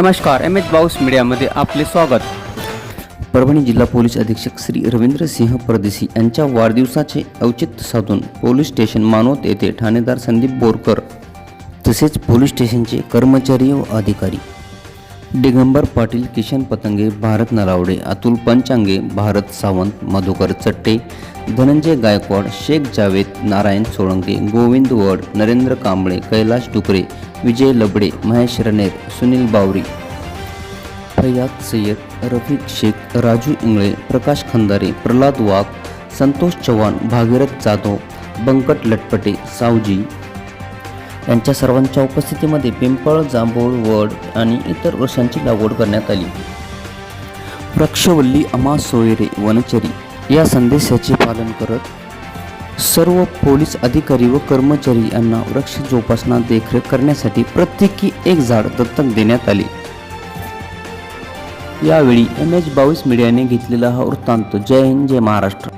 नमस्कार M H बाऊस मीडियामध्ये आपले स्वागत. परभणी जिल्हा पोलीस अधीक्षक श्री रवींद्र सिंह परदेशी यांच्या वाढदिवसाचे औचित्य साधून पोलीस स्टेशन मानवत येथे ठाणेदार संदीप बोरकर तसेच पोलीस स्टेशनचे कर्मचारी व अधिकारी दिगंबर पाटील किशन पतंगे भारत नलावडे अतुल पंचांगे भारत सावंत मधुकर चट्टे धनंजय गायकवाड शेख जावेद नारायण सोळंके गोविंद वड नरेंद्र कांबळे कैलाश डुकरे विजय लबडे महेश रनेर सुनील बावरी फयाद सय्यद रफिक शेख राजू इंगळे प्रकाश खंदारे प्रल्हाद वाघ संतोष चव्हाण भागीरथ जाधव बंकट लटपटे सावजी. यांच्या सर्वांच्या उपस्थितीमध्ये पिंपळ जांभूळ वड आणि इतर वृक्षांची लागवड करण्यात आली. वृक्षवल्ली अमा सोयरे वनचरी या संदेशाचे पालन करत सर्व पोलीस अधिकारी व कर्मचारी यांना वृक्ष जोपासना देखरेख करण्यासाठी प्रत्येकी एक झाड दत्तक देण्यात आले. यावेळी एम एच बावीस मीडियाने घेतलेला हा वृत्तांत. जय हिंद जय महाराष्ट्र.